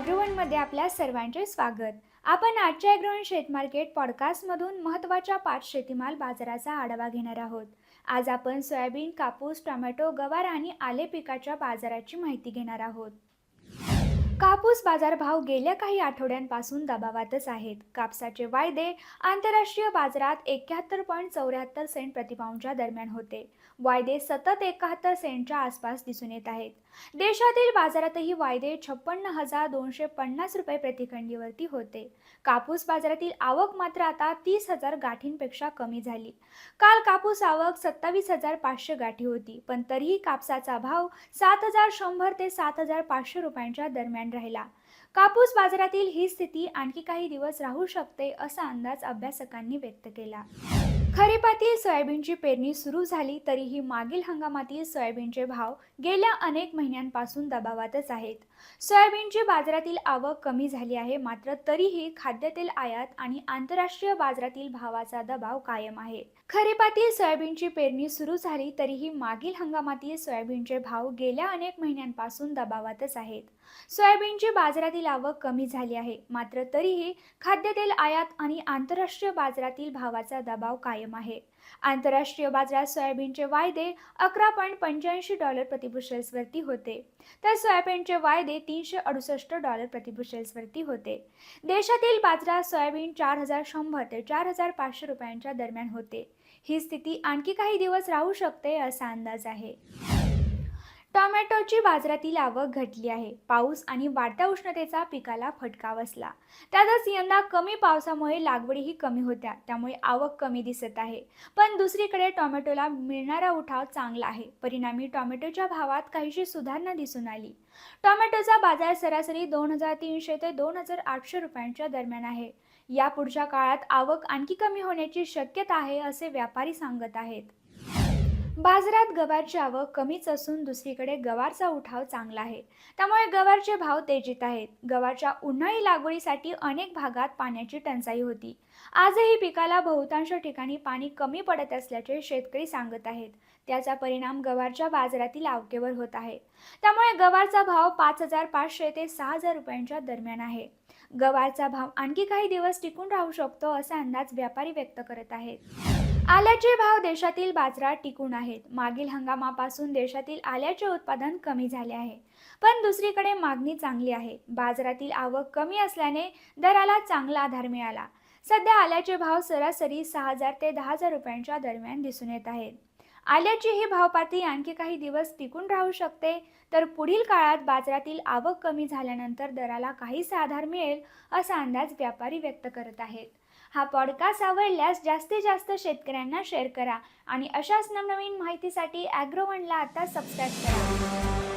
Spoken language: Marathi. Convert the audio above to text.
ॲग्रोवनमध्ये आपल्या सर्वांचे स्वागत. आपण आजच्या ॲग्रोवन शेत मार्केट पॉडकास्टमधून महत्त्वाच्या पाच शेतीमाल बाजाराचा आढावा घेणार आहोत. आज आपण सोयाबीन कापूस टोमॅटो गवार आणि आले पिकाच्या बाजाराची माहिती घेणार आहोत. कापूस बाजारभाव गेल्या काही आठवड्यांपासून दबावातच आहेत. कापसाचे वायदे आंतरराष्ट्रीय बाजारात एक्याहत्तर पॉईंट चौऱ्याहत्तर सेंट प्रतिपाऊंडच्या दरम्यान होते. वायदे सतत एकाहत्तर सेंटच्या आसपास दिसून येत आहेत. देशातील बाजारातही वायदे छप्पन्न हजार दोनशे पन्नास रुपये प्रतिखंडीवरती होते. कापूस बाजारातील आवक मात्र आता तीस हजार गाठींपेक्षा कमी झाली. काल कापूस आवक सत्तावीस हजार पाचशे गाठी होती पण तरीही कापसाचा भाव सात हजार शंभर ते सात हजार पाचशे रुपयांच्या दरम्यान राहिला. कापूस बाजारातील ही स्थिती आणखी काही दिवस राहू शकते असा अंदाज अभ्यासकांनी व्यक्त केला. खरीपातील सोयाबीनची पेरणी सुरू झाली तरीही मागील हंगामातील सोयाबीनचे भाव गेल्या अनेक महिन्यांपासून दबावातच आहेत. सोयाबीनची बाजारातील आवक कमी झाली आहे मात्र तरीही खाद्यतेल आयात आणि आंतरराष्ट्रीय बाजारातील भावाचा दबाव कायम आहे. खरीपातील सोयाबीनची पेरणी सुरू झाली तरीही मागील हंगामातील सोयाबीनचे भाव गेल्या अनेक महिन्यांपासून दबावातच आहेत. सोयाबीनची बाजारातील आवक कमी झाली आहे मात्र तरीही खाद्यतेल आयात आणि आंतरराष्ट्रीय बाजारातील भावाचा दबाव कायम कायम आहे. आंतरराष्ट्रीय बाजारात सोयाबीनचे वायदे अकरा पॉईंट पंच्याऐंशी डॉलर प्रतिबुशेल्सवरती होते. तर सोयाबीनचे वायदे तीनशे अडुसष्ट डॉलर प्रतिबुशेल्सवरती होते. देशातील बाजारात सोयाबीन चार हजार शंभर ते चार हजार पाचशे रुपयांच्या दरम्यान होते. ही स्थिती आणखी काही दिवस राहू शकते असा अंदाज आहे. टोमॅटोची बाजारातील आवक घटली आहे. पाऊस आणि वाढत्या उष्णतेचा पिकाला फटका बसला. त्यातच यंदा कमी पावसामुळे लागवडीही कमी होत्या. त्यामुळे आवक कमी दिसत आहे. पण दुसरीकडे टोमॅटोला मिळणारा उठाव चांगला आहे. परिणामी टोमॅटोच्या भावात काहीशी सुधारणा दिसून आली. टोमॅटोचा बाजार सरासरी दोन हजार तीनशे ते दोन हजार आठशे रुपयांच्या दरम्यान आहे. या पुढच्या काळात आवक आणखी कमी होण्याची शक्यता आहे असे व्यापारी सांगत आहेत. बाजारात गवारची आवक कमीच असून दुसरीकडे गवारचा उठाव चांगला आहे. त्यामुळे गवारचे भाव तेजीत आहेत. गवारच्या उन्हाळी लागवडीसाठी अनेक भागात पाण्याची टंचाई होती. आजही पिकाला बहुतांश ठिकाणी पाणी कमी पडत असल्याचे शेतकरी सांगत आहेत. त्याचा परिणाम गवारच्या बाजारातील आवकेवर होत आहे. त्यामुळे गवारचा भाव पाच हजार पाचशे ते सहा हजार रुपयांच्या दरम्यान आहे. गवारचा भाव आणखी काही दिवस टिकून राहू शकतो असा अंदाज व्यापारी व्यक्त करत आहेत. आल्याचे भाव देशातील बाजारात टिकून आहेत. मागील हंगामापासून देशातील आल्याचे उत्पादन कमी झाले आहे. पण दुसरीकडे मागणी चांगली आहे. बाजारातील आवक कमी असल्याने दराला चांगला आधार मिळाला. सध्या आल्याचे भाव सरासरी सहा हजार ते दहा हजार रुपयांच्या दरम्यान दिसून येत आहेत. आल्याची ही भावपाती आणखी काही दिवस टिकून राहू शकते. तर पुढील काळात बाजारातील आवक कमी झाल्यानंतर दराला काहीसा आधार मिळेल असा अंदाज व्यापारी व्यक्त करत आहेत. हा पॉडकास्ट आवडल्यास जास्तीत जास्त शेतकऱ्यांना शेअर करा आणि अशाच नवनवीन माहितीसाठी ॲग्रोवनला आता सबस्क्राईब करा.